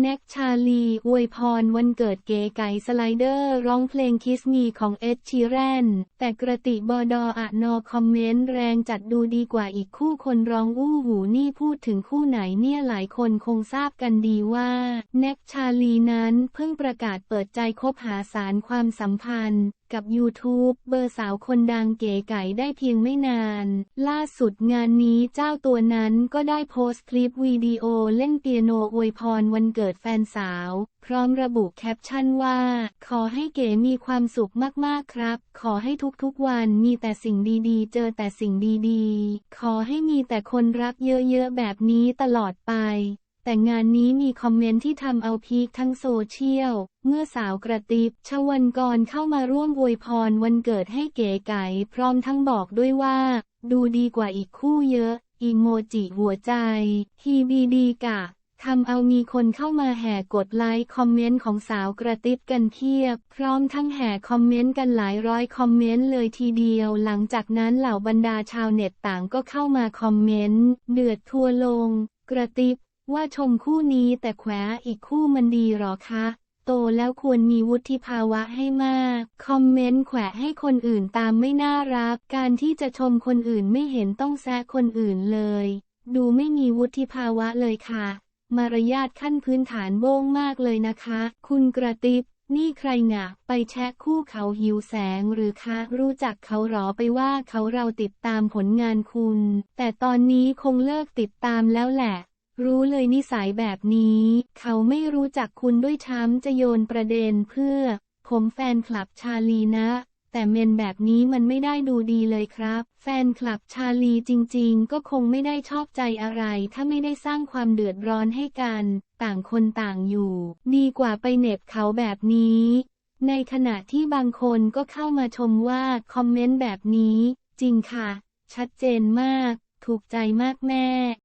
แน็กชาลีอวยพรวันเกิดเก๋ไก่สไลเดอร์ร้องเพลงคิสมีของเอ็ดชีแรน แต่กระติบอดออะนอคอมเมนต์แรงจัดดูดีกว่าอีกคู่คนร้องอู้หูนี่พูดถึงคู่ไหนเนี่ยหลายคนคงทราบกันดีว่า แน็กชาลีนั้นเพิ่งประกาศเปิดใจคบหาสารความสัมพันธ์ กับ YouTube เบอร์สาวคนดังเก๋ไก่ได้เพียงไม่นาน ล่าสุดงานนี้เจ้าตัวนั้นก็ได้โพสต์คลิปวิดีโอเล่นเปียโนอวยพรวันเกิดแฟนสาว พร้อมระบุแคปชั่นว่า ขอให้เก๋มีความสุขมากๆครับ ขอให้ทุกๆวันมีแต่สิ่งดีๆ เจอแต่สิ่งดีๆ ขอให้มีแต่คนรักเยอะๆแบบนี้ตลอดไป แต่งานนี้มีคอมเมนต์ที่ทำเอาพีคทั้งโซเชียล เมื่อสาวกระติบชวันกรเข้ามาร่วมอวยพรวันเกิดให้เก๋ไก่พร้อมทั้งบอกด้วยว่า ดูดีกว่าอีกคู่เยอะ อีโมจิหัวใจฮีบีดีกะทำเอามีคนเข้ามาแห่กดไลค์คอมเมนต์ของสาวกระติบกันเพียบ พร้อมทั้งแห่คอมเมนต์กันหลายร้อยคอมเมนต์เลยทีเดียว หลังจากนั้นเหล่าบรรดาชาวเน็ตต่างก็เข้ามาคอมเมนต์ เดือดทัวลง กระติบ ว่าชมคู่นี้แต่แขวะอีกคู่มันดีหรอคะ โตแล้วควรมีวุฒิภาวะให้มาก คอมเมนต์แขวะให้คนอื่นตามไม่น่ารัก การที่จะชมคนอื่นไม่เห็นต้องแซะคนอื่นเลย ดูไม่มีวุฒิภาวะเลยค่ะ มารยาทขั้นพื้นฐานโบ้งมากเลยนะคะ คุณกระติบนี่ใครงะไปแชะคู่เขาหิวแสงหรือคะ รู้จักเขาหรอไปว่าเขาเราติดตามผลงานคุณ แต่ตอนนี้คงเลิกติดตามแล้วแหละ รู้เลยนิสัยแบบนี้ เขาไม่รู้จักคุณด้วยช้ำจะโยนประเด็นเพื่อ ผมแฟนคลับชาลีนะ แต่เมนแบบนี้มันไม่ได้ดูดีเลยครับ แฟนคลับชาลีจริงๆ ก็คงไม่ได้ชอบใจอะไร ถ้าไม่ได้สร้างความเดือดร้อนให้กัน ต่างคนต่างอยู่ ดีกว่าไปเหน็บเขาแบบนี้ ในขณะที่บางคนก็เข้ามาชมว่าคอมเมนต์แบบนี้ จริงค่ะ ชัดเจนมาก ถูกใจมากแม่